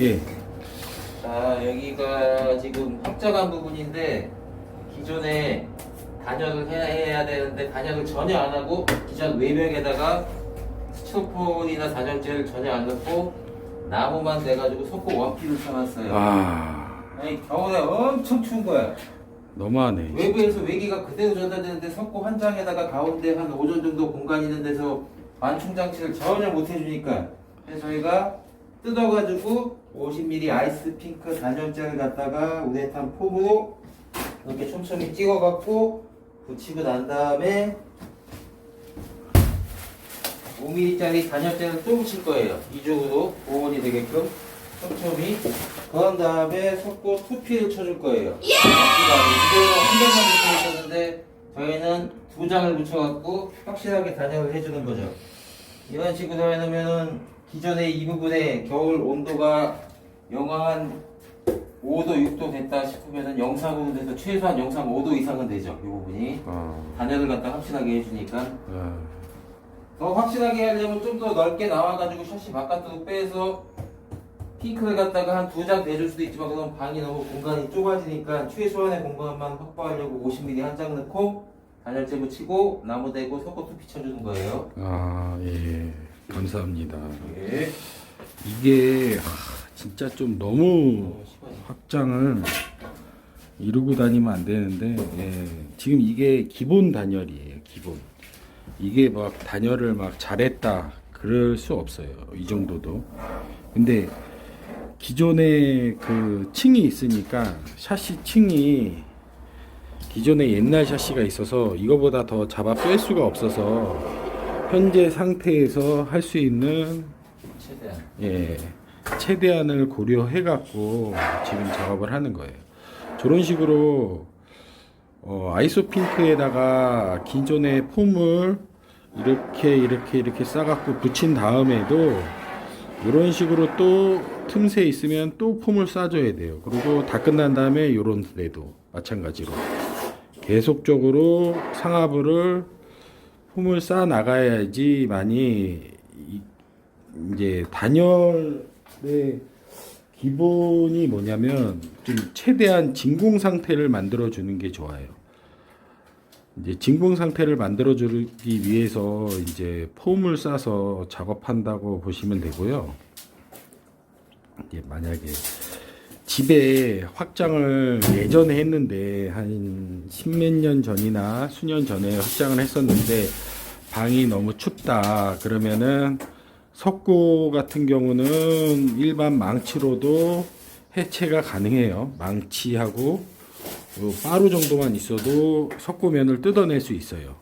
예. 자 여기가 지금 확장한 부분인데 기존에 단열을 해야, 해야 되는데 단열을 전혀 안 하고 기존 외벽에다가 스티로폼이나 단열재를 전혀 안 넣고 나무만 내가지고 석고 원피를 쳐놨어요. 아, 아니 겨울에 엄청 추운 거야. 너무하네. 외부에서 외기가 그대로 전달되는데 석고 한 장에다가 가운데 한 5전 정도 공간 있는 데서 완충 장치를 전혀 못 해주니까 그래서 저희가 뜯어가지고 50ml 아이스 핑크 단열재를 갖다가 우레탄 폼으로 이렇게 촘촘히 찍어갖고 붙이고 난 다음에 5mm짜리 단열재를 또 붙일 거예요. 이쪽으로 보온이 되게끔 촘촘히 그런 다음에 석고 투피를 쳐줄 거예요. 이거는 한 장만 붙여 있었는데 저희는 두 장을 붙여갖고 확실하게 단열을 해주는 거죠. 이런 식으로 해놓으면은 기존에 이 부분에 겨울 온도가 영하 한 5도, 6도 됐다 싶으면은 영상으로 돼서 최소한 영상 5도 이상은 되죠. 이 부분이 아, 단열을 갖다 확실하게 해주니까 아, 더 확실하게 하려면 좀 더 넓게 나와가지고 샷시 바깥으로 빼서 핑크를 갖다가 한 두 장 내줄 수도 있지만 그럼 방이 너무 공간이 좁아지니까 최소한의 공간만 확보하려고 50mm 한 장 넣고 단열재 붙이고 나무 대고 석고 투피 쳐주는 거예요. 아, 예. 감사합니다. 예. 이게 하, 진짜 좀 너무 확장을 이루고 다니면 안 되는데 예. 지금 이게 기본 단열이에요. 기본. 이게 막 단열을 막 잘했다 그럴 수 없어요. 이 정도도. 근데 기존에 그 층이 있으니까 샤시 층이 기존에 옛날 샤시가 있어서 이거보다 더 잡아 뺄 수가 없어서 현재 상태에서 할 수 있는 최대한. 예, 최대한을 고려해 갖고 지금 작업을 하는 거예요. 저런 식으로 어, 아이소핑크에다가 기존의 폼을 이렇게 이렇게 이렇게 싸갖고 붙인 다음에도 이런 식으로 또 틈새 있으면 또 폼을 싸줘야 돼요. 그리고 다 끝난 다음에 이런 데도 마찬가지로 계속적으로 상하부를 폼을 쌓아 나가야지 많이 이- 이제 단열의 기본이 뭐냐면 좀 최대한 진공 상태를 만들어 주는 게 좋아요. 이제 진공 상태를 만들어 주기 위해서 이제 폼을 싸서 작업한다고 보시면 되고요. 이제 만약에 집에 확장을 예전에 했는데 한 십몇 년 전이나 수년 전에 확장을 했었는데 방이 너무 춥다 그러면은 석고 같은 경우는 일반 망치로도 해체가 가능해요. 망치하고 요 빠루 정도만 있어도 석고면을 뜯어낼 수 있어요.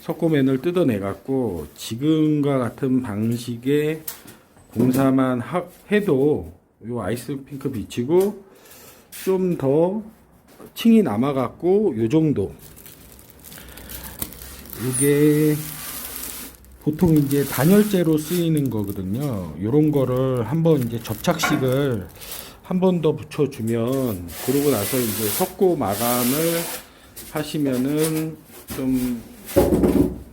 석고면을 뜯어내 갖고 지금과 같은 방식의 공사만 하- 해도 요 아이스 핑크 비치고 좀 더 층이 남아 갖고 요 정도 이게 보통 이제 단열재로 쓰이는 거거든요. 요런 거를 한번 이제 접착식을 한 번 더 붙여주면 그러고 나서 이제 석고 마감을 하시면은 좀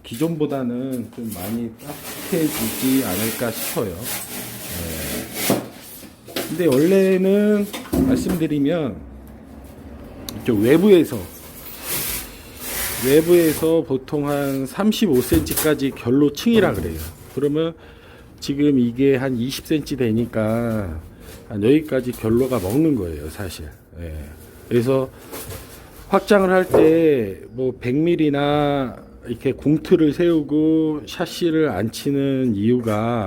기존보다는 좀 많이 따뜻해지지 않을까 싶어요. 네. 근데 원래는 말씀드리면 이쪽 외부에서 외부에서 보통 한 35cm까지 결로 층이라 그래요. 그러면 지금 이게 한 20cm 되니까 한 여기까지 결로가 먹는 거예요, 사실. 예. 그래서 확장을 할 때 뭐 100mm나 이렇게 공틀을 세우고 샤시를 안 치는 이유가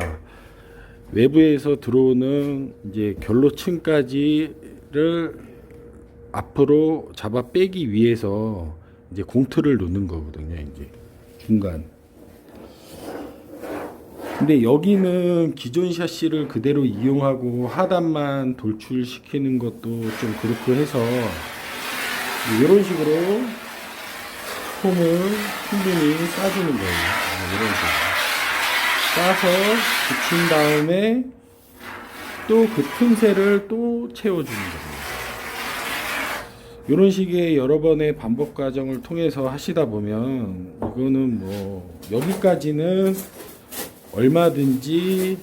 외부에서 들어오는 이제 결로층까지를 앞으로 잡아 빼기 위해서 이제 공틀을 놓는 거거든요, 이제 중간. 근데 여기는 기존 샤시를 그대로 이용하고 하단만 돌출시키는 것도 좀 그렇고 해서 이런 식으로 폼을 충분히 싸주는 거예요. 네, 이런 식으로. 싸서 붙인 다음에 또 그 틈새를 또 채워주는 겁니다. 이런 식의 여러 번의 반복 과정을 통해서 하시다 보면 이거는 뭐 여기까지는 얼마든지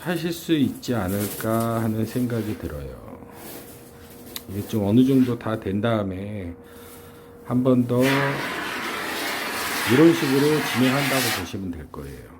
하실 수 있지 않을까 하는 생각이 들어요. 이게 좀 어느 정도 다 된 다음에 한 번 더 이런 식으로 진행한다고 보시면 될 거예요.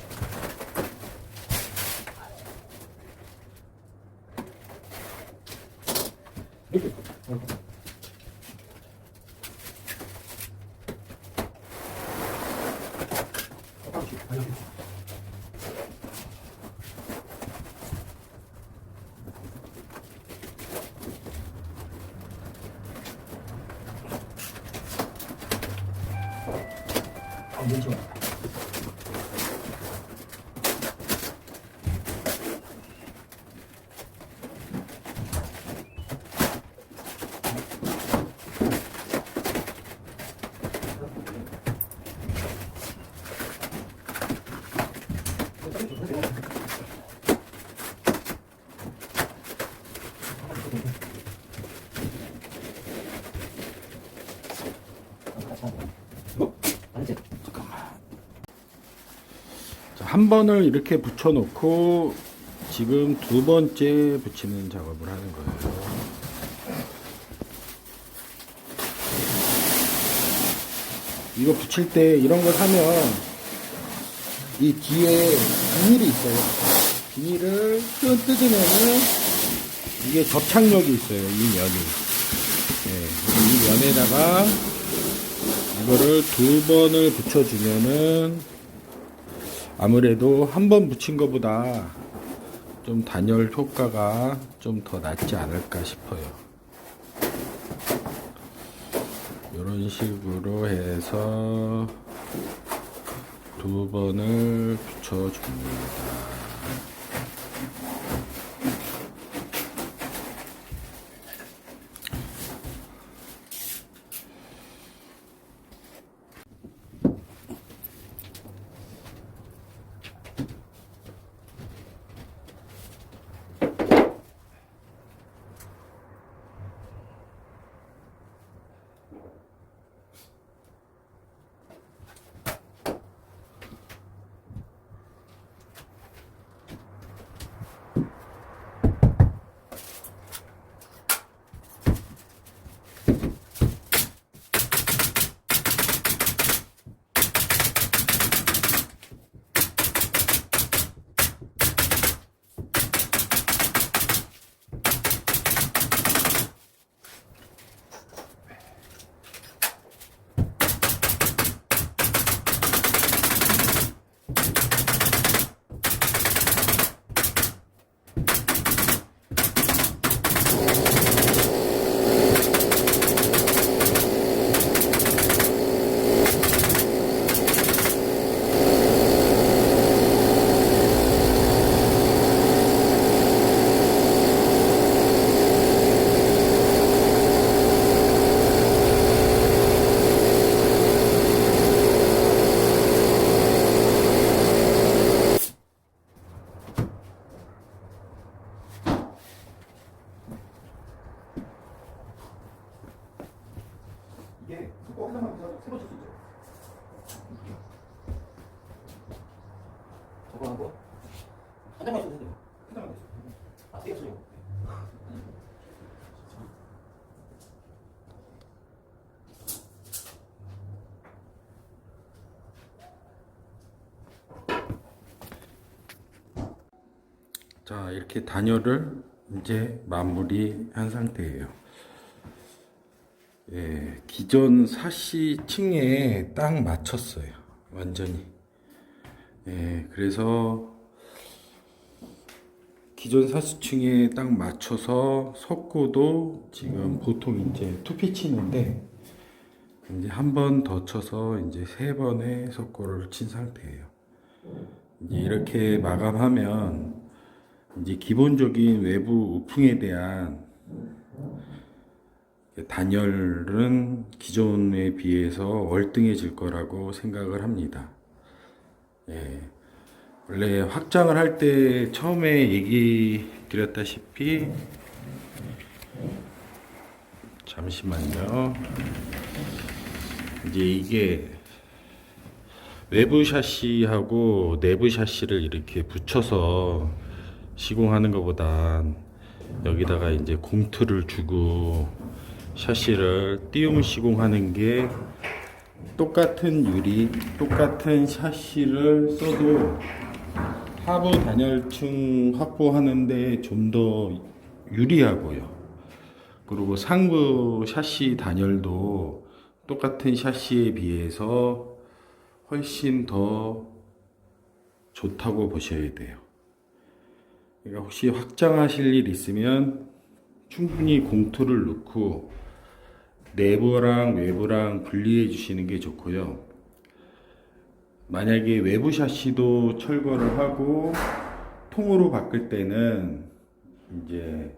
자, 한 번을 이렇게 붙여놓고 지금 두 번째 붙이는 작업을 하는 거예요. 이거 붙일 때 이런 거 사면 이 뒤에 비닐이 있어요. 비닐을 뜯- 뜯으면은 이게 접착력이 있어요. 이 면이. 네, 이 면에다가 이거를 두 번을 붙여주면은 아무래도 한 번 붙인 것보다 좀 단열 효과가 좀 더 낫지 않을까 싶어요. 이런 식으로 해서 두 번을 붙여줍니다. 이렇게 단열을 이제 마무리한 상태예요. 예, 기존 사시 층에 딱 맞췄어요. 완전히. 예, 그래서 기존 사수층에 딱 맞춰서 석고도 지금 보통 이제 투피 치는데 이제 한 번 더 쳐서 이제 세 번의 석고를 친 상태예요. 이제 이렇게 마감하면 이제 기본적인 외부 우풍에 대한 단열은 기존에 비해서 월등해질 거라고 생각을 합니다. 예. 원래 확장을 할 때 처음에 얘기 드렸다시피 잠시만요. 이제 이게 외부 샤시하고 내부 샤시를 이렇게 붙여서 시공하는 것보다 여기다가 이제 공틀을 주고 샤시를 띄움 시공하는 게 똑같은 유리, 똑같은 샤시를 써도 하부 단열층 확보하는데 좀 더 유리하고요. 그리고 상부 샤시 단열도 똑같은 샤시에 비해서 훨씬 더 좋다고 보셔야 돼요. 그러니까 혹시 확장하실 일 있으면 충분히 공투를 넣고 내부랑 외부랑 분리해 주시는 게 좋고요. 만약에 외부 샤시도 철거를 하고 통으로 바꿀 때는 이제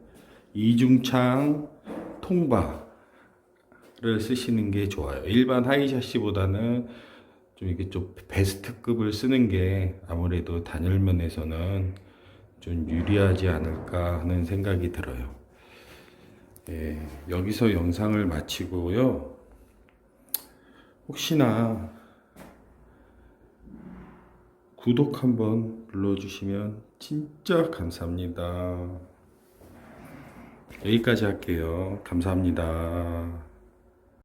이중창 통바를 쓰시는 게 좋아요. 일반 하이 샤시보다는 좀 이게 좀 베스트급을 쓰는 게 아무래도 단열면에서는 좀 유리하지 않을까 하는 생각이 들어요. 예, 여기서 영상을 마치고요. 혹시나 구독 한번 눌러주시면 진짜 감사합니다. 여기까지 할게요. 감사합니다.